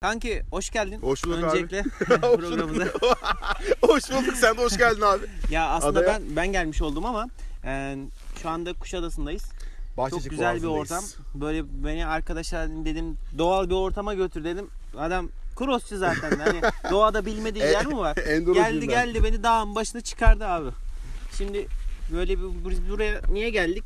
Kanki hoş geldin. Hoş bulduk abi. Öncelikle bulduk. programımıza. hoş bulduk. Sen de hoş geldin abi. Ya aslında Adaya- ben ben gelmiş oldum ama e, şu anda Kuşadası'ndayız. Bahçecik Çok güzel bir ortam. Böyle beni arkadaşlar dedim doğal bir ortama götür dedim. Adam crossçu zaten. Hani doğada bilmediği E- yer mi var? Geldi geldi beni dağın başına çıkardı abi. Şimdi böyle bir buraya niye geldik?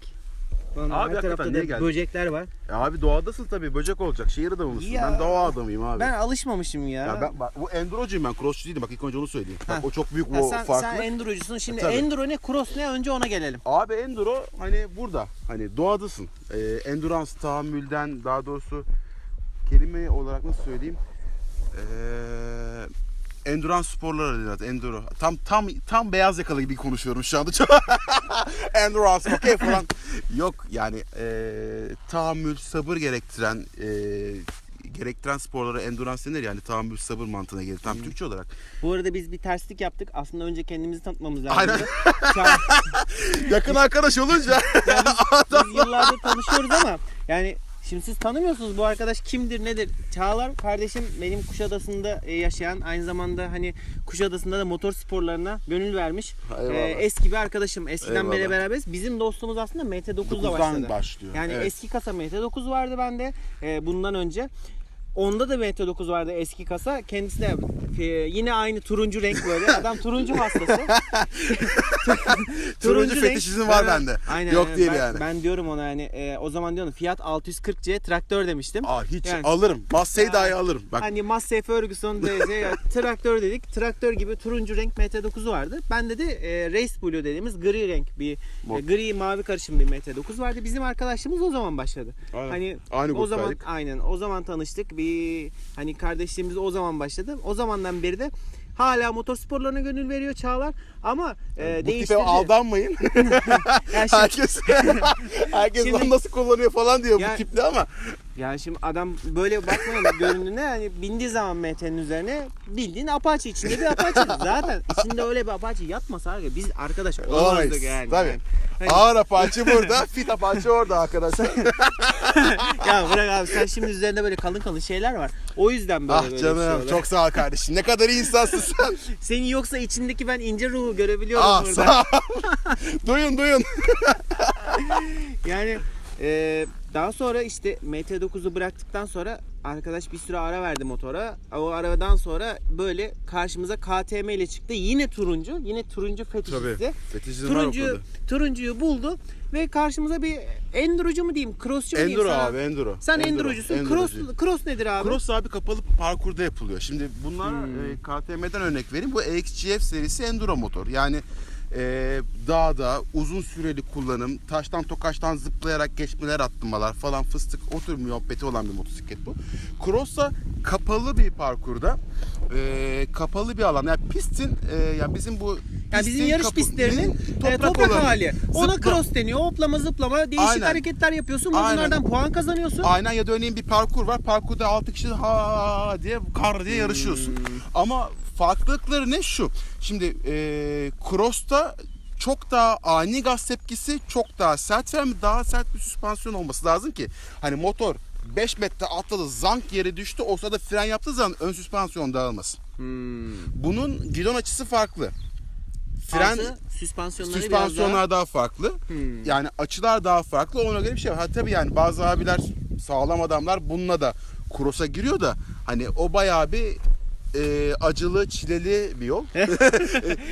Lan Abi her hakikaten tarafta da niye geldik? böcekler var. E abi doğadasın tabii. Böcek olacak. Şehir adamı mısın? Ya. Ben doğa adamıyım abi. Ben alışmamışım ya. Ya ben, bak, bu endurocuyum ben. Crossçu değilim. Bak ilk önce onu söyleyeyim. Bak Ha. o çok büyük Ha, o sen, farklı. sen endurocusun. Şimdi Tabii. enduro ne, cross ne? Önce ona gelelim. Abi enduro hani burada. Hani doğadasın. Ee, endurance tahammülden daha doğrusu kelime olarak nasıl söyleyeyim? Ee, endurance sporları adı enduro. Tam tam tam beyaz yakalı gibi konuşuyorum şu anda. endurance okey falan. Yok yani ee, tahammül, sabır gerektiren ee, gerektiren sporlara endurance denir yani tahammül, sabır mantığına gelir. Tam Türkçe olarak. Bu arada biz bir terslik yaptık. Aslında önce kendimizi tanıtmamız lazım. Aynen. An Yakın arkadaş olunca biz yıllardır tanışıyoruz ama yani şimdi siz tanımıyorsunuz bu arkadaş kimdir nedir? Çağlar kardeşim benim Kuşadası'nda e, yaşayan aynı zamanda hani Kuşadası'nda da motor sporlarına gönül vermiş. Eyvallah. E, eski bir arkadaşım. Eskiden beri Eyvallah. beraberiz. Bizim dostluğumuz aslında MT9'da 9'dan başladı. başlıyor. Yani Evet. eski kasa MT9 vardı bende e, bundan önce. Onda da MT9 vardı eski kasa. Kendisi de e, yine aynı turuncu renk böyle. Adam turuncu hastası. Turuncu renk. fetişizm var Ben- bende. Aynen, Yok aynen. değil ben, yani. Ben diyorum ona yani e, o zaman diyorum Fiat 640C traktör demiştim. Aa hiç Yani- alırım. Massey dahi alırım. Bak Hani Massey Ferguson DC ya, traktör dedik. Traktör gibi turuncu renk MT9 vardı. Bende de e, Race Blue dediğimiz gri renk bir e, gri mavi karışım bir MT9 vardı. Bizim arkadaşlığımız o zaman başladı. Aynen. Hani Aynı o zaman gruptaydık. aynen o zaman tanıştık. Bir hani kardeşliğimiz o zaman başladı. O zamandan beri de hala motor sporlarına gönül veriyor Çağlar ama e, bu tipe değiştirici. aldanmayın. Yani şimdi- herkes herkes Şimdi- nasıl kullanıyor falan diyor Ya- bu tiple ama Yani şimdi adam böyle bakmayın görünümüne hani bindiği zaman MT'nin üzerine bildiğin Apache içinde bir Apache. Zaten içinde öyle bir Apache yatmasa abi biz arkadaş olamazdık yani. Tabii. Hani- Ağır apaçı burada, fit apaçı orada arkadaşlar. ya bırak abi sen şimdi üzerinde böyle kalın kalın şeyler var. O yüzden böyle ah böyle canım oluyor. çok sağ ol kardeşim. Ne kadar insansın sen. Senin yoksa içindeki ben ince ruhu görebiliyorum ah burada. sağ duyun duyun. Yani e, daha sonra işte MT9'u bıraktıktan sonra arkadaş bir süre ara verdi motora. O aradan sonra böyle karşımıza KTM ile çıktı. Yine turuncu. Yine turuncu fetişisti. Fetişizm var Turuncu, turuncuyu buldu ve karşımıza bir endurocu mu diyeyim, crossçu mu diyeyim Enduro sana? abi enduro. Sen Enduro, endurocusun. endurocu. Cross, cross nedir abi? Cross abi kapalı parkurda yapılıyor. Şimdi bunlar Hmm. e, KTM'den örnek vereyim. Bu EXGF serisi enduro motor. Yani e, dağda uzun süreli kullanım, taştan tokaçtan zıplayarak geçmeler attırmalar falan fıstık o tür muhabbeti olan bir motosiklet bu. Cross'sa kapalı bir parkurda e, kapalı bir alan. Yani pistin e, yani bizim bu yani bizim yarış kapı- pistlerinin toprak, e, toprak olanı. hali. Ona Zıpla- cross deniyor. Hoplama zıplama değişik Aynen. hareketler yapıyorsun. Aynen. Bunlardan puan kazanıyorsun. Aynen ya da örneğin bir parkur var. Parkurda 6 kişi ha diye kar diye yarışıyorsun. Hmm. Ama farklılıkları ne şu? Şimdi e, cross'ta çok daha ani gaz tepkisi, çok daha sert ve daha sert bir süspansiyon olması lazım ki hani motor 5 metre atladı, zank yere düştü. O sırada fren yaptığı zaman ön süspansiyon dağılmasın. Hmm. Bunun gidon açısı farklı. Fren Artı süspansiyonları biraz süspansiyonlar daha... daha farklı. Hmm. Yani açılar daha farklı. Ona göre bir şey var. Ha tabii yani bazı abiler sağlam adamlar bununla da cross'a giriyor da hani o bayağı bir e, acılı, çileli bir yol.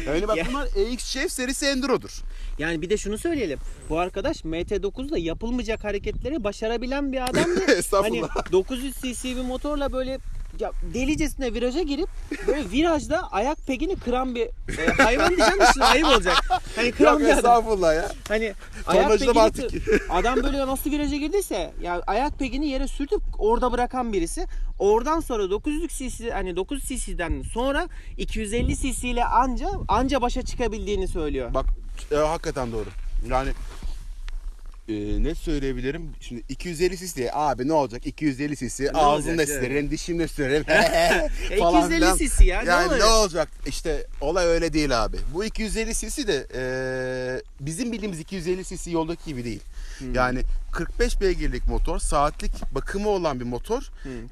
yani bak Ya. bunlar EX serisi Enduro'dur. Yani bir de şunu söyleyelim. Bu arkadaş MT9'da yapılmayacak hareketleri başarabilen bir adamdı. hani Estağfurullah. 900 cc bir motorla böyle ya delicesine viraja girip böyle virajda ayak pegini kıran bir e, hayvan diyeceğim de şimdi ayıp olacak. Hani kıran bir adam. estağfurullah ya. Hani ayak pegini artık. adam böyle nasıl viraja girdiyse ya ayak pegini yere sürtüp orada bırakan birisi. Oradan sonra 900 cc hani 900 cc'den sonra 250 cc ile anca anca başa çıkabildiğini söylüyor. Bak e, hakikaten doğru. Yani e, ne söyleyebilirim? Şimdi 250 cc abi ne olacak? 250 cc ağzımda olacak, sürerim, dişimle sürerim. E, falan 250 filan. cc ya, ne Yani olacak? ne olacak? İşte olay öyle değil abi. Bu 250 cc de e, bizim bildiğimiz 250 cc yoldaki gibi değil. Yani 45 beygirlik motor, saatlik bakımı olan bir motor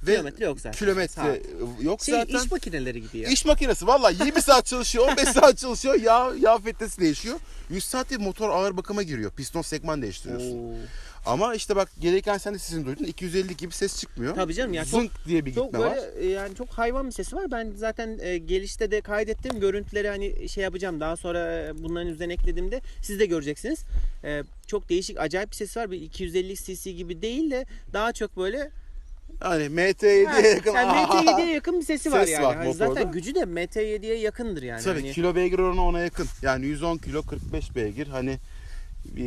ve Kilometre yok zaten. Kilometre Saat. yok Şey zaten. iş makineleri gibi ya. İş makinesi vallahi 20 saat çalışıyor, 15 saat çalışıyor. Yağ, yağ filtresi değişiyor. 100 saatte motor ağır bakıma giriyor. Piston segman değiştiriyorsun. Oo. Ama işte bak gelirken sen de sesini duydun. 250 gibi ses çıkmıyor. Tabii canım ya, çok- Zınk diye bir Çok gitme böyle var. e, yani çok hayvan bir sesi var. Ben zaten e, gelişte de kaydettim. Görüntüleri hani şey yapacağım. Daha sonra e, bunların üzerine eklediğimde siz de göreceksiniz. E, çok değişik acayip bir sesi var. Bir 250 cc gibi değil de daha çok böyle Hani MT7'ye Ha, yakın. yani MT7'ye yakın bir sesi var Ses yani. var Hani motorda. zaten gücü de MT7'ye yakındır yani. Tabii Hani- kilo beygir oranı ona yakın. Yani 110 kilo 45 beygir. Hani e,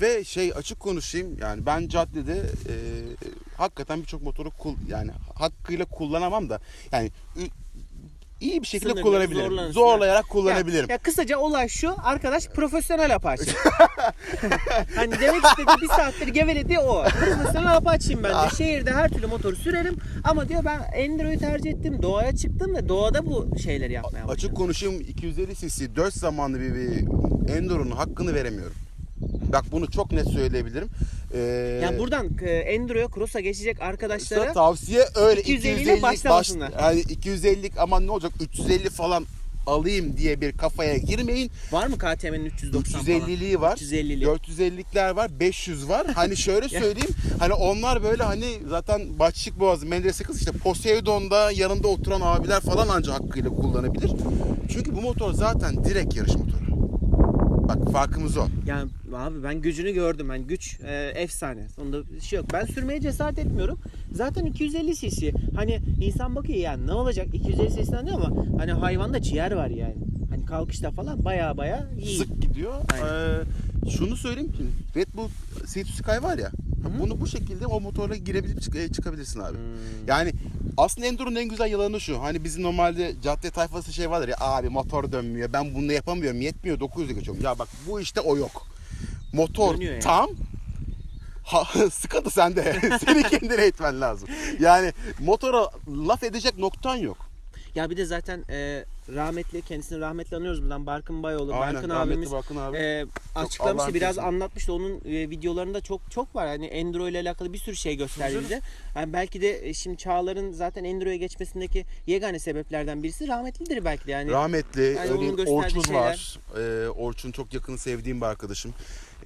ve şey açık konuşayım yani ben caddede e, hakikaten birçok motoru kul yani hakkıyla kullanamam da yani iyi bir şekilde Sınırlı, kullanabilirim. Zorlayarak Ya, kullanabilirim. ya kısaca olay şu. Arkadaş profesyonel apaçı. hani demek istediği bir saattir gevelediği o. Profesyonel apaçıyım ben de. Şehirde her türlü motoru sürerim. Ama diyor ben Enduro'yu tercih ettim. Doğaya çıktım ve doğada bu şeyleri yapmaya başladım. Açık konuşayım 250 cc 4 zamanlı bir, bir Enduro'nun hakkını veremiyorum. Bak bunu çok net söyleyebilirim. Ee, Yani buradan Enduro'ya Cross'a geçecek arkadaşlara tavsiye öyle 250 ile 250 başlamasınlar. baş, yani 250'lik ama ne olacak 350 falan alayım diye bir kafaya girmeyin. var mı KTM'nin 390 falan? 350'liği var. 350'li. 450'likler var, 500 var. Hani şöyle söyleyeyim. hani onlar böyle hani zaten Bahçeşik Boğazı, Menderes kız işte Poseidon'da yanında oturan abiler falan ancak hakkıyla kullanabilir. Çünkü bu motor zaten direkt yarış motoru. Bak farkımız o. Yani abi ben gücünü gördüm. Yani güç e, efsane. Onda bir şey yok. Ben sürmeye cesaret etmiyorum. Zaten 250 cc. Hani insan bakıyor yani ne olacak 250 cc'den diyor ama hani hayvanda ciğer var yani. Hani kalkışta falan baya baya iyi. Sık gidiyor. Aynen. Ee, şunu söyleyeyim ki Red Bull Seat Sky var ya. Bunu bu şekilde o motorla girebilip çık- e, çıkabilirsin abi. Hmm. Yani aslında Enduro'nun en güzel yalanı şu. Hani bizim normalde cadde tayfası şey vardır ya abi motor dönmüyor. Ben bunu yapamıyorum. Yetmiyor 900'e geçiyorum. Ya bak bu işte o yok. Motor Dönüyor yani. tam Ha, sıkıntı sende. Seni kendine etmen lazım. Yani motora laf edecek noktan yok. Ya bir de zaten e, rahmetli kendisini rahmetli anıyoruz buradan Barkın Bayoğlu. Barkın rahmetli abimiz Barkın abi. e, açıklamıştı biraz kesin. anlatmıştı. Onun e, videolarında çok çok var. Hani Enduro ile alakalı bir sürü şey gösterdi bize. Yani belki de e, şimdi Çağlar'ın zaten Enduro'ya geçmesindeki yegane sebeplerden birisi rahmetlidir belki de. Yani Rahmetli, Yani onun örneğin Orçun şeyler. var. Ee, Orçun çok yakın sevdiğim bir arkadaşım.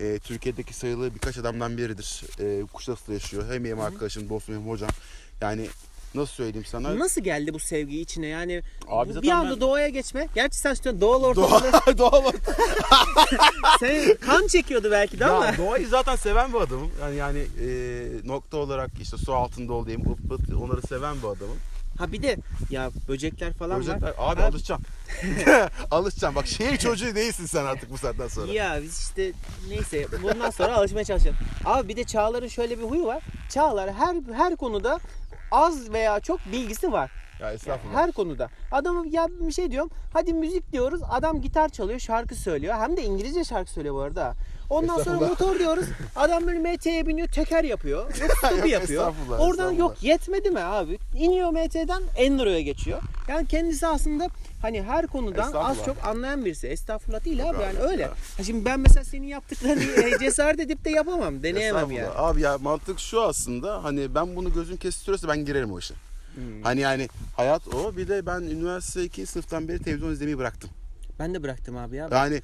Ee, Türkiye'deki sayılı birkaç adamdan biridir. Ee, Kuşadası'da yaşıyor. Hem benim arkadaşım, dostum hem hocam. Yani nasıl söyleyeyim sana? Nasıl geldi bu sevgi içine yani Abi bu- bir anda ben- doğaya geçme. Gerçi sen işte doğal ortamda Doğa, doğal sen kan çekiyordu belki de ama. ya, doğayı zaten seven bir adamım. Yani yani e, nokta olarak işte su altında olayım, ıp ıp onları seven bir adamım. Ha bir de ya böcekler falan Böcekler- var. abi Ha, alışacaksın. alışacaksın. Bak şehir çocuğu değilsin sen artık bu saatten sonra. Ya biz işte neyse bundan sonra alışmaya çalışacağız. Abi bir de Çağlar'ın şöyle bir huyu var. Çağlar her her konuda az veya çok bilgisi var. Ya estağfurullah. Her konuda. Adamı ya bir şey diyorum. Hadi müzik diyoruz. Adam gitar çalıyor, şarkı söylüyor. Hem de İngilizce şarkı söylüyor bu arada. Ondan sonra motor diyoruz. Adam böyle MT'ye biniyor, teker yapıyor. Yok Yok, yapıyor. estağfurullah, Oradan estağfurullah. yok yetmedi mi abi? İniyor MT'den Enduro'ya geçiyor. Yani kendisi aslında hani her konudan az çok anlayan birisi. Estağfurullah değil Yok abi yani abi, öyle. ya. Ha şimdi ben mesela senin yaptıklarını e, cesaret edip de yapamam. Deneyemem yani. Abi ya mantık şu aslında hani ben bunu gözüm kestiriyorsa ben girerim o işe. Hmm. Hani yani hayat o. Bir de ben üniversite 2. sınıftan beri televizyon izlemeyi bıraktım. Ben de bıraktım abi ya. Yani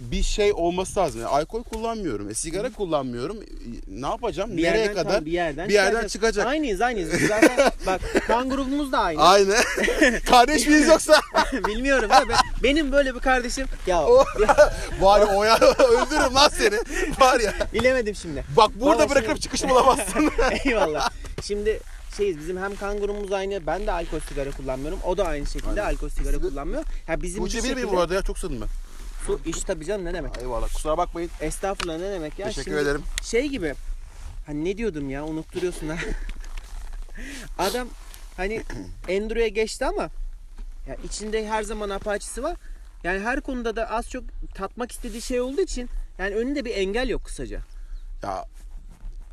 bir şey olması lazım. Yani alkol kullanmıyorum. E, sigara kullanmıyorum. E, Ne yapacağım? bir Nereye kadar? bir yerden, bir yerden çıkacak. Aynıyız aynıyız. Biz zaten bak kan grubumuz da aynı. Aynı. Kardeş miyiz yoksa? Bilmiyorum abi. Benim böyle bir kardeşim ya O- Var o ya öldürürüm lan seni. Var ya. bilemedim şimdi. Bak burada Vallahi bırakıp şimdi- çıkış bulamazsın. Eyvallah. Şimdi şeyiz bizim hem kan grubumuz aynı. Ben de alkol sigara kullanmıyorum. O da aynı şekilde Aynen. alkol sigara kullanmıyor. Ya bizim Tuğçe bir bir şekilde miyim bu arada ya çok sadım ben. Su iş tabii canım ne demek. Eyvallah kusura bakmayın. Estağfurullah ne demek ya. Teşekkür Şimdi ederim. Şey gibi. Hani ne diyordum ya unutturuyorsun ha. Adam hani Enduro'ya geçti ama ya içinde her zaman apaçisi var. Yani her konuda da az çok tatmak istediği şey olduğu için yani önünde bir engel yok kısaca. Ya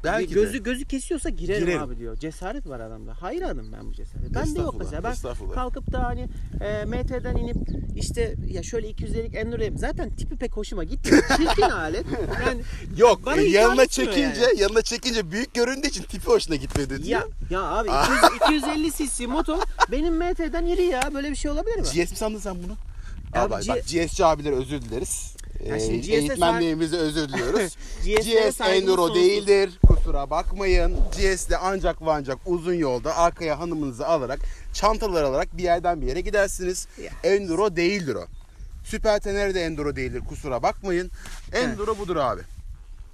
Belki de. gözü gözü kesiyorsa girerim, Girerim. abi diyor. Cesaret var adamda. Hayranım ben bu cesaret. Ben de yok Estağfurullah, mesela. Ben estağfurullah. kalkıp da hani e, MT'den inip işte ya şöyle 250'lik Enduro'ya zaten tipi pek hoşuma gitmiyor. Çirkin alet. Yani Yok Bana e, hitap yanına etmiyor çekince yanına çekince büyük göründüğü için tipi hoşuna gitmedi diyor. ya ya abi Ah. 200, 250 cc motor benim MT'den iri ya. Böyle bir şey olabilir mi? GS mi sandın sen bunu? Abi Abi, G- bak GS'ci abilere özür dileriz. Ya Ee, şimdi eğitmenliğimize özür diliyoruz. GS Enduro değildir. Kusura bakmayın. GS'de ancak ve ancak uzun yolda arkaya hanımınızı alarak çantalar alarak bir yerden bir yere gidersiniz. Ya. Enduro değildir o. Süper Tenere de Enduro değildir. Kusura bakmayın. Enduro budur abi.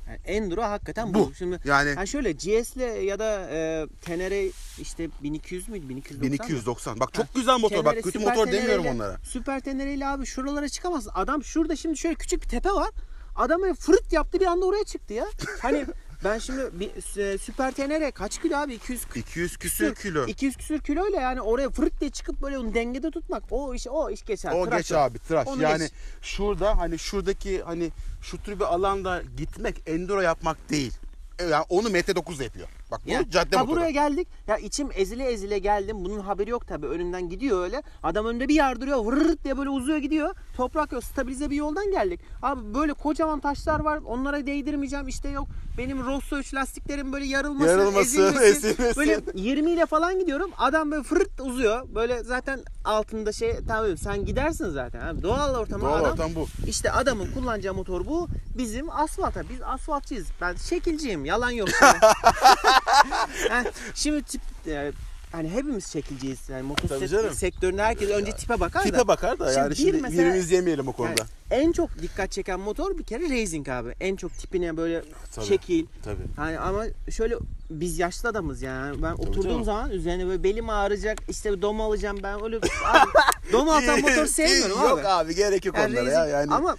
Yani Enduro hakikaten bu. Bu. Şimdi Yani ha şöyle GS'le ya da e, Tenere işte 1200 müydü? 1290 mı? 1290. Bak çok güzel motor. Bak Tenere, kötü Süper motor demiyorum onlara. Süper Tenere ile abi şuralara çıkamazsın. Adam şurada şimdi şöyle küçük bir tepe var. Adam böyle fırt yaptı bir anda oraya çıktı ya. Hani ben şimdi bir, e, Süper Tenere kaç kilo abi? 200 200 küsür kilo. 200 küsür kiloyla yani oraya fırt diye çıkıp böyle onu dengede tutmak. O iş o iş geçer. O tıraş geç yok. abi tıraş. Onu yani geç. şurada hani şuradaki hani şu tür bir alanda gitmek enduro yapmak değil. E, Yani onu MT9 yapıyor. Bak bu Ya, cadde ha motoru. buraya geldik. Ya içim ezile ezile geldim. Bunun haberi yok tabii. Önümden gidiyor öyle. Adam önünde bir yardırıyor. Vırrt diye böyle uzuyor gidiyor. Toprak yok. Stabilize bir yoldan geldik. Abi böyle kocaman taşlar var. Onlara değdirmeyeceğim. İşte yok. Benim Rosso 3 lastiklerim böyle yarılmasın, Yarılmasın, ezilmesin. ezilmesin. Böyle 20 ile falan gidiyorum. Adam böyle fırt uzuyor. Böyle zaten altında şey tamam sen gidersin zaten. Abi. Doğal ortama Doğal adam. ortam bu. İşte adamın kullanacağı motor bu. Bizim asfalta. Biz asfaltçıyız. Ben şekilciyim. Yalan yok. Şimdi. Ha, şimdi tip e, hani hepimiz şekilciyiz. Yani motosiklet canım. sektöründe herkes önce tipe bakar da. Tipe bakar da Şimdi yani bir şimdi mesela- birimiz yemeyelim o Yani konuda. en çok dikkat çeken motor bir kere racing abi. En çok tipine böyle Tabii. şekil. Tabii. Hani ama şöyle biz yaşlı adamız yani. Ben oturduğum canım. zaman üzerine böyle belim ağrıyacak. işte dom alacağım ben öyle abi, dom atan motor sevmiyorum Yok abi. abi gerek yok Yani onlara ya. racing- Yani Ama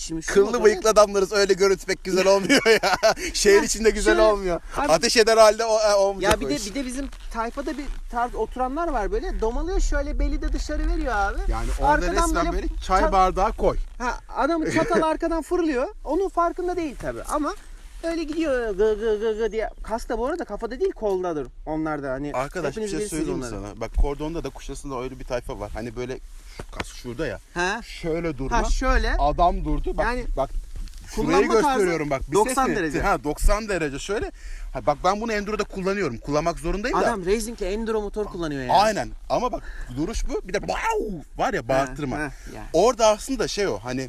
şimdi şu kıllı motor- bıyıklı adamlarız öyle görüntü pek güzel olmuyor ya. Şehir içinde güzel şöyle- olmuyor. Abi- Ateş eder halde o, e, olmayacak Ya bir o de iş. bir de bizim tayfada bir tarz oturanlar var böyle domalıyor şöyle beli de dışarı veriyor abi. Yani orada resmen böyle, çay çat- bardağı koy. Ha, adamın çatal arkadan fırlıyor. Onun farkında değil tabi ama öyle gidiyor gı gı gı gı diye. Kas da bu arada kafada değil koldadır. Onlar da hani Arkadaş bir şey söyleyeyim sana? Bak Kordon'da da Kuşadası'nda öyle bir tayfa var. Hani böyle şu kas şurada ya. Ha? Şöyle durma. Ha şöyle. Adam durdu. Bak Yani bak şurayı gösteriyorum bak. 90 Bisiklet- derece. Ha 90 derece şöyle. Ha, bak ben bunu Enduro'da kullanıyorum. Kullanmak zorundayım da. Adam racing'le enduro motor kullanıyor yani. Aynen. Ama bak duruş bu. Bir de wow var ya bağırtırma. ha, ya. Orada aslında şey o hani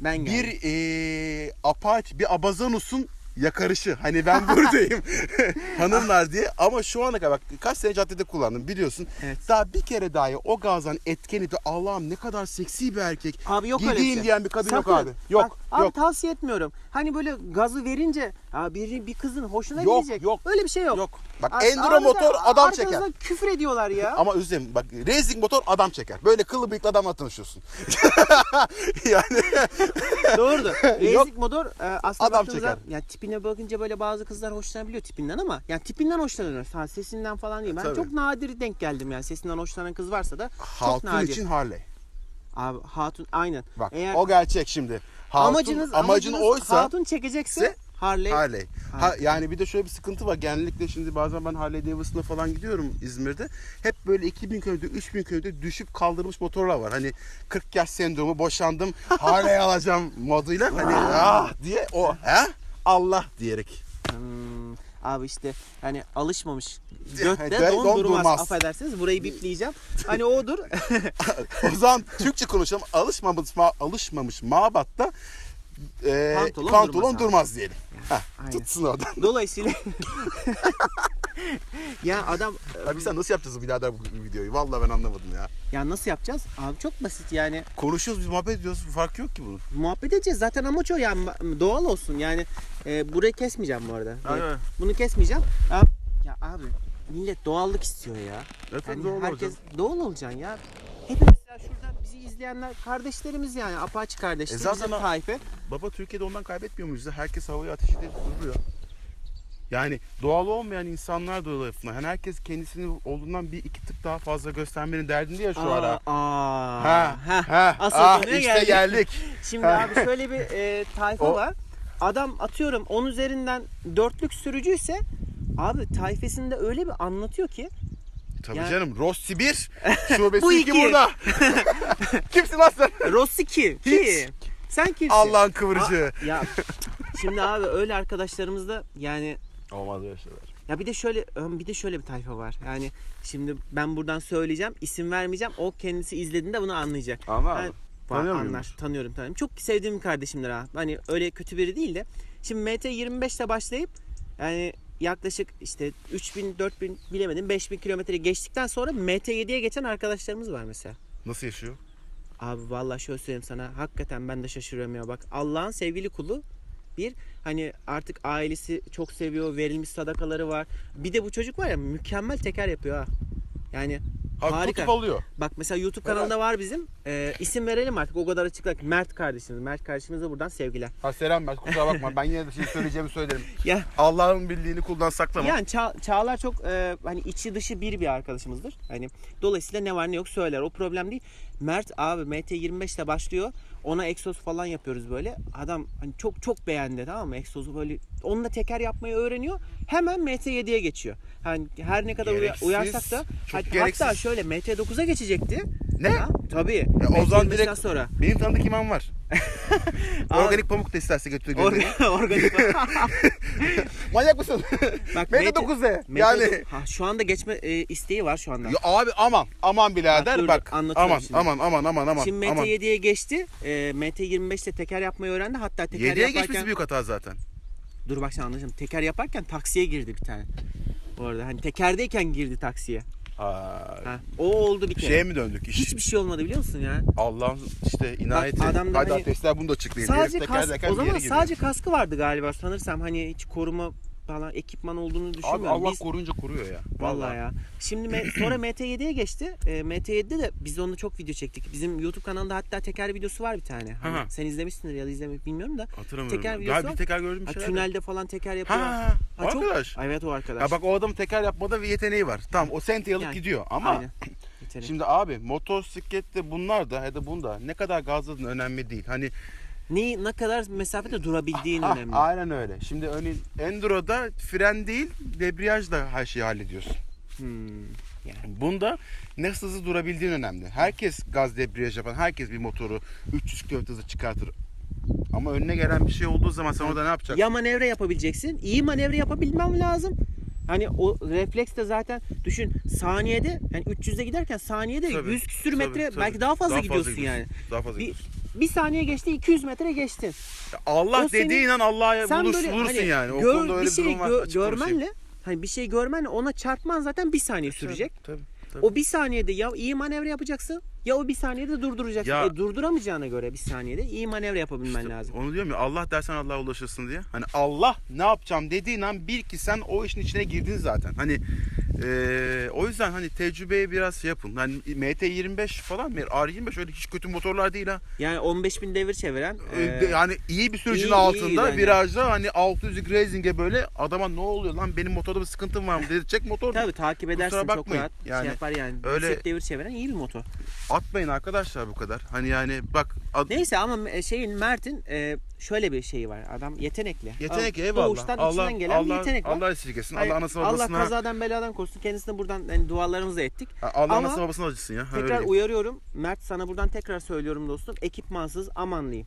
Ben geldim. bir eee Apache bir Abazanus'un yakarışı. Hani ben buradayım hanımlar diye. Ama şu ana kadar bak kaç sene caddede kullandım biliyorsun. Evet. Daha bir kere dahi o gazdan etkeni de Allah'ım ne kadar seksi bir erkek. Abi yok öyle Gideyim şey. diyen bir kadın Sakın. yok abi. Yok Bak, abi yok. tavsiye etmiyorum. Hani böyle gazı verince ya bir, bir kızın hoşuna Yok, gidecek. yok. Öyle bir şey yok. Yok. Bak A- enduro motor adam çeker. küfür ediyorlar ya. Ama Özlem bak racing motor adam çeker. Böyle kıllı bıyıklı adamla tanışıyorsun. yani Doğrudur. Racing motor e, aslında Adam çeker. yani tipine bakınca böyle bazı kızlar hoşlanabiliyor tipinden ama yani tipinden hoşlanıyor. Ha, sesinden falan değil. Ben Tabii. çok nadir denk geldim yani sesinden hoşlanan kız varsa da çok Hatun nadir. için Harley. Abi hatun aynen. Bak Eğer o gerçek şimdi. Hatun, amacınız amacın amacınız oysa hatun çekecekse Harley. Harley. Ha, yani bir de şöyle bir sıkıntı var. Genellikle şimdi bazen ben Harley Davidson'a falan gidiyorum İzmir'de. Hep böyle 2000 kilometre, 3000 kilometre düşüp kaldırmış motorlar var. Hani 40 yaş sendromu boşandım. Harley alacağım moduyla hani ah diye o he Allah diyerek. Hmm, abi işte hani alışmamış. Götte don don, durmaz. durmaz. Affedersiniz burayı bipleyeceğim. Hani odur. o zaman Türkçe konuşalım. Alışmamış, ma- alışmamış mabatta e, Pantolon pantolon, durmaz durmaz, diyelim. Heh, tutsun oradan. Dolayısıyla ya adam Abi sen nasıl yapacağız birader bu videoyu? Vallahi ben anlamadım ya. ya nasıl yapacağız? Abi çok basit yani. Konuşuyoruz, biz muhabbet ediyoruz. Fark yok ki bunun. Muhabbet edeceğiz. Zaten amaç o yani doğal olsun. Yani e, burayı kesmeyeceğim bu arada. Aynen. Bunu kesmeyeceğim. Ya, ya abi millet doğallık istiyor ya. Evet, Yani doğal herkes olacak. doğal olacaksın ya. Hepimiz ya şurada bizi izleyenler kardeşlerimiz yani Apache kardeşlerimiz E zaten tayfe. Baba Türkiye'de ondan kaybetmiyor muyuz? Herkes havaya ateş edip duruyor. Yani doğal olmayan insanlar da lafına. Yani herkes kendisini olduğundan bir iki tık daha fazla göstermenin derdinde ya şu Aa, ara. aa, Ha, ha. ha, Asıl ah, işte geldik. geldik. Şimdi abi şöyle bir e, tayfa O- var. adam atıyorum 10 üzerinden dörtlük sürücüyse abi tayfesinde öyle bir anlatıyor ki Tabii Yani- canım. Rossi 1. Şubesi Bu 2 iki. burada. Kimsin lan sen? Rossi kim? Hiç. Kim? Sen kimsin? Allah'ın kıvırcığı. Aa, ya şimdi abi öyle arkadaşlarımız da yani Olmaz öyle şeyler. ya bir de şöyle bir de şöyle bir tayfa var. Yani şimdi ben buradan söyleyeceğim, isim vermeyeceğim. O kendisi izlediğinde bunu anlayacak. Ben- mı? Tanıyor? Anlar, tanıyorum tanıyorum. Çok sevdiğim kardeşimdir ha. Hani öyle kötü biri değil de. Şimdi MT 25'te başlayıp yani yaklaşık işte 3000 4000 bilemedim 5000 kilometre geçtikten sonra MT 7'ye geçen arkadaşlarımız var mesela. Nasıl yaşıyor? Abi vallahi şöyle söyleyeyim sana. Hakikaten ben de şaşırıyorum ya bak. Allah'ın sevgili kulu bir hani artık ailesi çok seviyor. Verilmiş sadakaları var. Bir de bu çocuk var ya mükemmel teker yapıyor ha. Yani Ha, Harika. oluyor. Bak mesela YouTube kanalında var bizim. Ee, isim verelim artık o kadar açıklık. Mert kardeşimiz. Mert kardeşimize buradan sevgiler. Ha selam ben kusura bakma. Ben yine de şey söyleyeceğimi söylerim. Ya Allah'ın bildiğini kuldan saklama. yani Ça- Çağlar çok e, hani içi dışı bir bir arkadaşımızdır. Hani dolayısıyla ne var ne yok söyler. O problem değil. Mert abi MT25 ile başlıyor. Ona egzoz falan yapıyoruz böyle. Adam hani çok çok beğendi tamam mı? Egzozu böyle onunla teker yapmayı öğreniyor. Hemen MT7'ye geçiyor. Hani her ne kadar Gereksiz, uyarsak da hat- gereksiz. hatta şöyle MT9'a geçecekti. Ne? Ha, tabii. Ya o zaman MT25'ten direkt sonra. benim tanıdık imam var. Organik pamuk da isterse götür. Orga- Organik. Manyak mısın? Bak MT9 MT ne? MT9 Yani ha, şu anda geçme e, isteği var şu anda. Ya abi aman aman birader Bak, dur, bak. dur, anlatıyorum aman, şimdi. aman aman aman aman Şimdi aman. MT7'ye geçti. E, MT25'te teker yapmayı öğrendi. Hatta teker 7'ye yaparken... geçmesi büyük hata zaten. Dur bak sen anlayacağım. Teker yaparken taksiye girdi bir tane. Bu arada hani tekerdeyken girdi taksiye. Ha, Ha, o oldu bir kere. şeye mi döndük iş? Hiçbir şey olmadı biliyor musun ya? Allah'ın işte inayeti. Bak, adam da Hadi hani- ateistler bunu da açıklayın. Sadece tekerlerken o zaman sadece kaskı vardı galiba sanırsam hani hiç koruma falan ekipman olduğunu Abi düşünmüyorum. Allah Biz- koruyunca koruyor ya. Vallahi ya. Şimdi me- sonra MT7'ye geçti. E, MT7'de de biz onunla çok video çektik. Bizim YouTube kanalında hatta teker videosu var bir tane. Hani sen izlemişsindir ya da izlemek bilmiyorum da. Hatırlamıyorum. Teker videosu var. bir teker gördüm bir Ha, tünelde falan teker yapıyor. Ha, Ha, çok- arkadaş. Evet o arkadaş. Ya bak o adam teker yapmada bir yeteneği var. Tamam o senti alıp Yani, gidiyor ama Aynen. Şimdi abi motosiklette bunlar da ya da bunda ne kadar gazladığın önemli değil. Hani ne, ne kadar mesafede durabildiğin ah, önemli. aynen öyle. Şimdi örneğin Enduro'da fren değil debriyajla her şeyi hallediyorsun. Hmm. Yani. Bunda ne hızlı durabildiğin önemli. Herkes gaz debriyaj yapan, herkes bir motoru 300 km hızla çıkartır. Ama önüne gelen bir şey olduğu zaman sen orada ne yapacaksın? Ya manevra yapabileceksin. iyi manevra yapabilmem lazım. Hani o refleks de zaten düşün saniyede yani 300'e giderken saniyede Tabii, 100 küsür tabii, metre tabii. belki daha fazla gidiyorsun gidiyorsun. yani. Daha fazla Bir, gidiyorsun. Bir saniye geçti 200 metre geçtin. Allah o senin- dediğin an Allah'a Sen bulursun, böyle bulursun hani yani. O gör- konuda öyle bir bir şey durum var. gö- konuşayım. görmenle hani bir şey görmenle ona çarpman zaten bir saniye sürecek. Tabii, tabii. O bir saniyede ya iyi manevra yapacaksın ya o bir saniyede durduracaksın. Ya- E, durduramayacağına göre bir saniyede iyi manevra yapabilmen İşte lazım. Onu diyorum ya Allah dersen Allah'a ulaşırsın diye. Hani Allah ne yapacağım dediğin an bil ki sen o işin içine girdin zaten. Hani eee, o yüzden hani tecrübeye biraz şey yapın. Hani MT25 falan R25 öyle hiç kötü motorlar değil ha. Yani 15 bin devir çeviren Ee, yani iyi bir sürücünün iyi- altında iyi yani. virajda hani 600 racing'e böyle adama ne oluyor lan benim motorda bir sıkıntım var mı dedi çek motor. Tabii takip edersin çok rahat Yani şey yapar yani. öyle- devir çeviren iyi bir motor. Atmayın arkadaşlar bu kadar. Hani yani bak ad- Neyse ama şeyin Mert'in e, şöyle bir şeyi var. Adam yetenekli. yetenek Adam eyvallah. Doğuştan Allah içinden gelen bir Allah yetenek var. Allah esirgesin. Allah Allah babasına kazadan beladan korusun. Kendisine buradan yani dualarımızı ettik. Allah Ama anasını babasına acısın ya. Ha, öyle Tekrar diyeyim. uyarıyorum. Mert sana buradan tekrar söylüyorum dostum. Ekipmansız amanlıyım.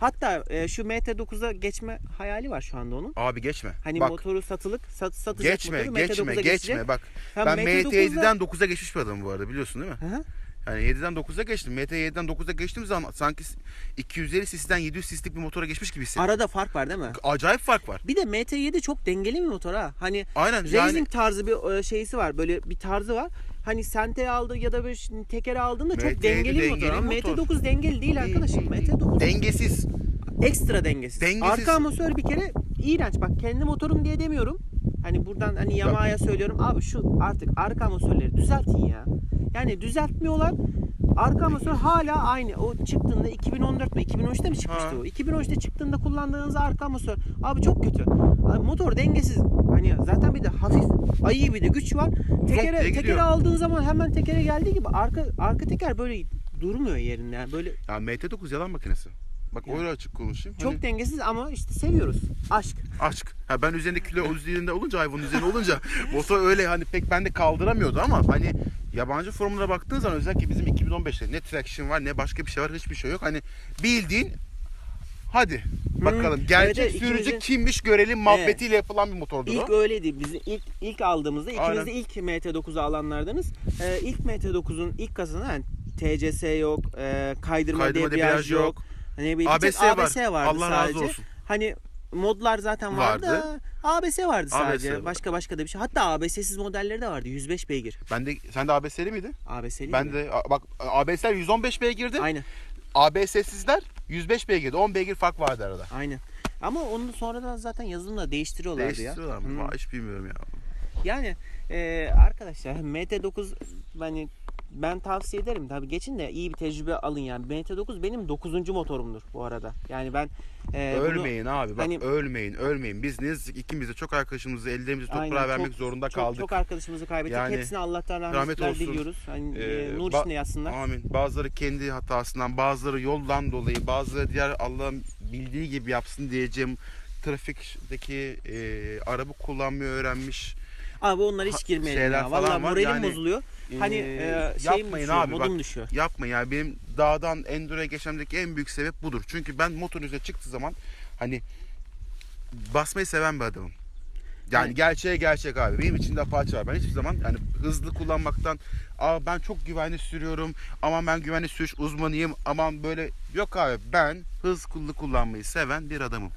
Hatta e, şu MT9'a geçme hayali var şu anda onun. Abi geçme. Hani bak motoru satılık sat, satacak geçme motoru geçme MT9'a geçme geçecek. bak. Ben MT9'da MT7'den 9'a geçmiş bir adamım bu arada biliyorsun değil mi? Hı hı. Yani 7'den 9'a geçtim. MT7'den 9'a geçtiğim zaman sanki 250 cc'den 700 cc'lik bir motora geçmiş gibi. Arada fark var değil mi? Acayip fark var. Bir de MT7 çok dengeli bir motor ha. Hani Aynen racing yani tarzı bir e, şeysi var. Böyle bir tarzı var. Hani sente aldı ya da bir tekere aldığında çok MT7 dengeli bir motor. Ama motor. MT9 dengeli değil arkadaşım. MT9 dengesiz. ekstra dengesiz. Dengesiz. Arka amortisör bir kere iğrenç. Bak kendi motorum diye demiyorum. Hani buradan hani Yamaha'ya söylüyorum. Abi şu artık arka amortisörleri düzeltin ya. Yani düzeltmiyorlar. Arka amortisör hala aynı. O çıktığında 2014 mü 2013'te mi çıkmıştı Ha. o? 2013'te çıktığında kullandığınız arka amortisör. Abi çok kötü. Abi motor dengesiz. Hani zaten bir de hafif ayı bir de güç var. Tekere, gidiyor. tekere aldığın zaman hemen tekere geldiği gibi arka arka teker böyle durmuyor yerinde. Yani böyle Ya MT9 yalan makinesi. Bak Yani. öyle açık konuşayım. Çok Hani dengesiz ama işte seviyoruz. Aşk. aşk. Ha ben üzerinde kilo üzerinde olunca hayvanın üzerinde olunca motor öyle hani pek bende kaldıramıyordu ama hani yabancı forumlara baktığın zaman özellikle bizim 2015'te ne traction var ne başka bir şey var hiçbir şey yok. Hani bildiğin hadi bakalım evet, gerçek evet, sürücü ikimizin- kimmiş görelim muhabbetiyle yapılan bir motordur İlk o. öyleydi. Bizim ilk ilk aldığımızda ikiniz de ilk MT9'u alanlardınız. Ee, ilk MT9'un ilk kasasında yani TCS yok, e, kaydırma, Kaydırma, debriyaj debriyaj yok. yok. Hani bir ABS tek var. ABS vardı Allah sadece. razı olsun. Hani modlar zaten vardı. Vardı. ABS vardı sadece. ABS var. Başka başka da bir şey. Hatta ABS'siz modelleri de vardı. 105 beygir. Ben de sen de ABS'li miydi? ABS'li Ben mi? de bak ABS'ler 115 beygirdi. Aynen. ABS'sizler 105 beygirdi. 10 beygir fark vardı arada. Aynen. Ama onu sonradan zaten yazılımla değiştiriyorlardı ya. Değiştiriyorlar mı? Hiç bilmiyorum ya. Yani e, arkadaşlar MT9 hani ben tavsiye ederim tabii geçin de iyi bir tecrübe alın yani. MT9 benim 9. motorumdur bu arada. Yani ben e, bunu- ölmeyin abi bak hani- ölmeyin ölmeyin. Biz ne yazık ki ikimiz de çok arkadaşımızı ellerimizi toprağa Aynen, vermek çok- zorunda çok, kaldık. çok arkadaşımızı kaybettik. Yani Hepsine Allah'tan rahmet rahmetler olsun. diliyoruz. Hani, Ee, e, nur içinde yatsınlar. Amin. Bazıları kendi hatasından, bazıları yoldan dolayı, bazıları diğer Allah'ın bildiği gibi yapsın diyeceğim trafikteki e, araba kullanmayı öğrenmiş. Abi onlar hiç girmeyelim şeyler ya. falan Vallahi var. moralim Yani, bozuluyor. Hani Ee, e, şeyim yapmayın düşüyor, abi, modum bak. düşüyor. Yapma ya benim dağdan enduro'ya geçmemdeki en büyük sebep budur. Çünkü ben motorun üzerine çıktığı zaman hani basmayı seven bir adamım. Yani Evet. gerçeğe gerçek abi. Benim içimde apaçı var. Ben hiçbir zaman yani hızlı kullanmaktan Aa ben çok güvenli sürüyorum. Aman ben güvenli sürüş uzmanıyım. Aman böyle yok abi. Ben hızlı kullanmayı seven bir adamım.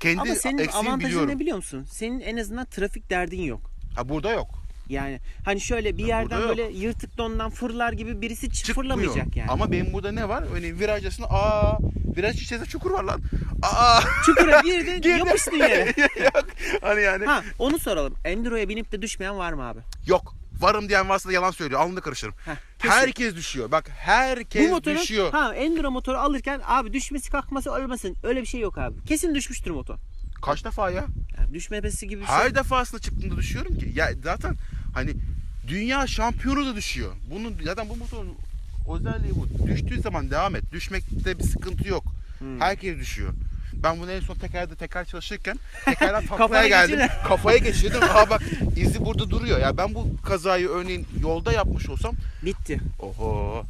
Kendi Ama senin eksiğimi avantajın biliyorum. ne biliyor musun? Senin en azından trafik derdin yok. Ha burada yok. Yani hani şöyle bir Ya yerden burada böyle yırtık dondan fırlar gibi birisi ç- Çıkmıyor. fırlamayacak yani. Ama benim burada ne var? Hani virajcasında aa viraj içerisinde çukur var lan. Aa Çukura girdin Girdim. yapıştın yere. yok. Hani yani Ha onu soralım. Enduro'ya binip de düşmeyen var mı abi? yok. Varım diyen varsa da yalan söylüyor. Alnında karışırım. Heh, kesin. Herkes düşüyor. Bak herkes Bu motorun düşüyor. ha Enduro motoru alırken abi düşmesi kalkması ölmesin. Öyle bir şey yok abi. Kesin düşmüştür motor. Kaç defa ya? Yani düşmemesi gibi bir şey. Her defasında çıktığında düşüyorum ki. Ya zaten hani dünya şampiyonu da düşüyor. Bunun zaten bu motorun özelliği bu. Düştüğü zaman devam et. Düşmekte bir sıkıntı yok. Hmm. Herkes düşüyor. Ben bunu en son tekerde tekrar çalışırken tekerden Kafaya taklaya geldim. Kafaya geçirdim. Aa bak izi burada duruyor. Ya ben bu kazayı örneğin yolda yapmış olsam Bitti. oho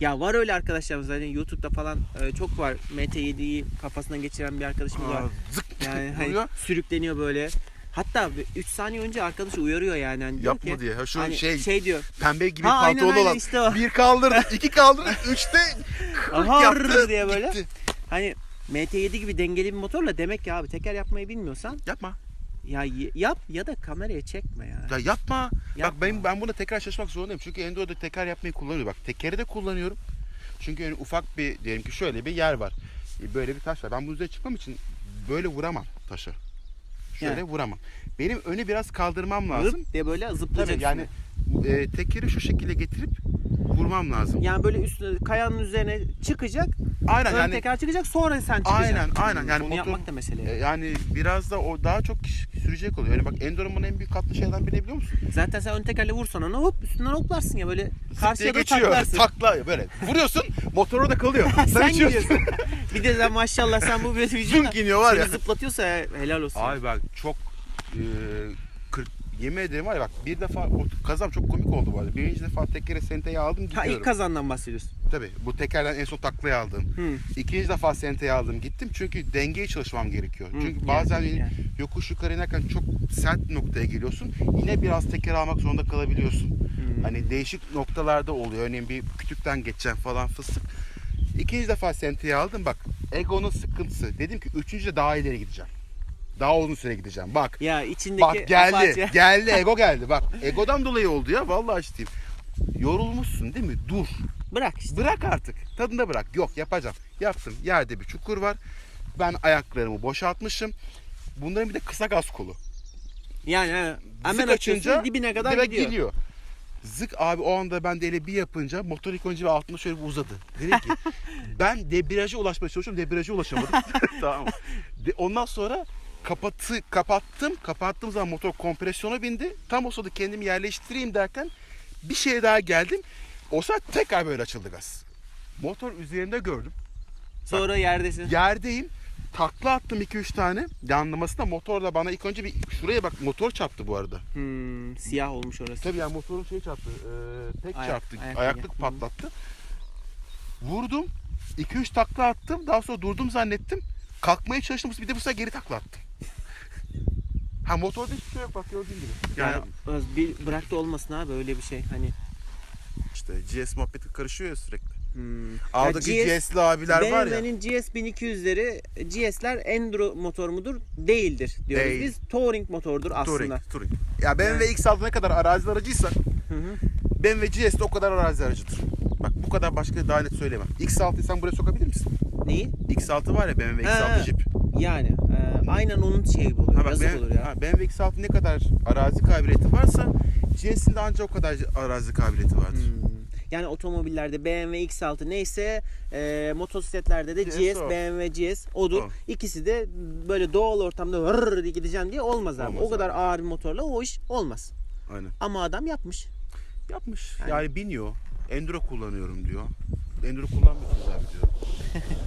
Ya var öyle arkadaşlar zaten YouTube'da falan e, çok var. MT7'yi kafasından geçiren bir arkadaşımız var. zık Yani hani vuruyor. sürükleniyor böyle. Hatta 3 saniye önce arkadaş uyarıyor yani. Hani diyor Yapma ki, diye. Ha şu hani şey, diyor. pembe gibi Ha, aynen, pantolon aynen olan. işte o. Bir kaldırdı, iki kaldırdı, üçte Aha yaptı, diye böyle. gitti. Hani MT7 gibi dengeli bir motorla demek ki abi teker yapmayı bilmiyorsan Yapma. Ya yap ya da kameraya çekme ya. Ya yapma. Yapma. Bak ben ben buna tekrar çalışmak zorundayım. Çünkü Enduro'da teker yapmayı kullanıyorum. Bak tekeri de kullanıyorum. Çünkü yani ufak bir diyelim ki şöyle bir yer var. E, Böyle bir taş var. Ben bunun üzerine çıkmam için böyle vuramam taşı. Şöyle Yani. vuramam. Benim önü biraz kaldırmam lazım. Zıp diye böyle zıplayacaksın. Tabii yani e, tekeri şu şekilde getirip vurmam lazım. Yani böyle üstüne kayanın üzerine çıkacak. Aynen ön yani teker çıkacak sonra sen çıkacaksın. Aynen, aynen. Yani Bunu motor- yapmak da mesele. e, yani biraz da o daha çok kişi sürecek oluyor. Yani bak Enduro'nun en büyük katlı şeyden biri biliyor musun? Zaten sen ön tekerle vursan ona hop üstünden hoplarsın ya böyle karşıya da geçiyor. taklarsın. Takla böyle. Vuruyorsun motor orada kalıyor. sen, sen gidiyorsun. bir de sen maşallah sen bu bir Zunk iniyor var ya. zıplatıyorsa helal olsun. Abi bak çok e, kırk, yemin ederim var ya bak bir defa o kazam çok komik oldu bu arada. Birinci defa tekere senteyi aldım ha gidiyorum. ilk kazandan bahsediyorsun. Tabii bu tekerden en son taklayı aldım. Hı. İkinci defa senteyi aldım gittim çünkü dengeye çalışmam gerekiyor. Hı, Çünkü yani, bazen yani. yokuş yukarı inerken çok sert noktaya geliyorsun. Yine biraz teker almak zorunda kalabiliyorsun. Hı. Hani değişik noktalarda oluyor. Örneğin bir kütükten geçeceğim falan fıstık. İkinci defa senteyi aldım bak. Ego'nun sıkıntısı. Dedim ki üçüncü de daha ileri gideceğim. Daha uzun süre gideceğim. Bak. Ya içindeki Bak geldi. Apache- Geldi. Ego geldi. Bak. Ego'dan dolayı oldu ya. Vallahi ciddiyim. Yorulmuşsun değil mi? Dur. Bırak işte. Bırak artık. Tadında bırak. Yok yapacağım. Yaptım. Yerde bir çukur var. Ben ayaklarımı boşaltmışım. Bunların bir de kısa gaz kolu. Yani he, hemen Zık açınca dibine kadar direkt gidiyor. gidiyor. Zık abi o anda ben de ele bir yapınca motor önce bir altında şöyle bir uzadı. Dedim ki ben debriyaja ulaşmaya çalışıyorum. Debriyaja ulaşamadım. tamam. De, ondan sonra kapatı, kapattım. Kapattığım zaman motor kompresyona bindi. Tam o sırada kendimi yerleştireyim derken bir şeye daha geldim. O sırada tekrar böyle açıldı gaz. Motor üzerinde gördüm. Sonra yerdesin. Yerdeyim. Takla attım 2-3 tane. Yanlamasında motorla bana ilk önce bir şuraya bak motor çarptı bu arada. Hmm, siyah olmuş orası. Tabii yani motorun şey çarptı. e, tek Ayak- çarptı. ayak ayaklık tagi. patlattı. Vurdum. 2-3 takla attım. Daha sonra durdum zannettim. Kalkmaya çalıştım. Bir de bu sefer geri takla attım. Ha motorda hiçbir şey yok bak gördüğün gibi. Yani Yani bir bıraktı olmasın abi öyle bir şey hani. işte GS muhabbeti karışıyor ya sürekli. Hmm. Aldaki GS GS'li abiler var ya. BMW'nin GS 1200'leri GS'ler enduro motor mudur? Değildir diyoruz Değil. biz. Touring motordur aslında. Touring, Touring. Ya BMW X6 ne kadar arazi aracıysa Hı hı. BMW GS de o kadar arazi aracıdır. Bak bu kadar başka daha net söyleyemem. X6'yı sen buraya sokabilir misin? Neyi? X6 var ya BMW Ha, X6 Jeep. Yani aynen onun şeyi oluyor. Ha bak yazık BMW, olur ya. ha, BMW X6 ne kadar arazi kabiliyeti varsa GS'in de ancak o kadar arazi kabiliyeti vardır. Hmm. Yani otomobillerde BMW X6 neyse e, motosikletlerde de GS GS, o. BMW GS odur. O. İkisi de böyle doğal ortamda hırr diye gideceğim diye olmaz abi. Olmaz o kadar abi. ağır bir motorla o iş olmaz. Aynen. Ama adam yapmış. Yapmış. Yani- Yani biniyor. Enduro kullanıyorum diyor. Enduro kullanmıyorsunuz abi diyor.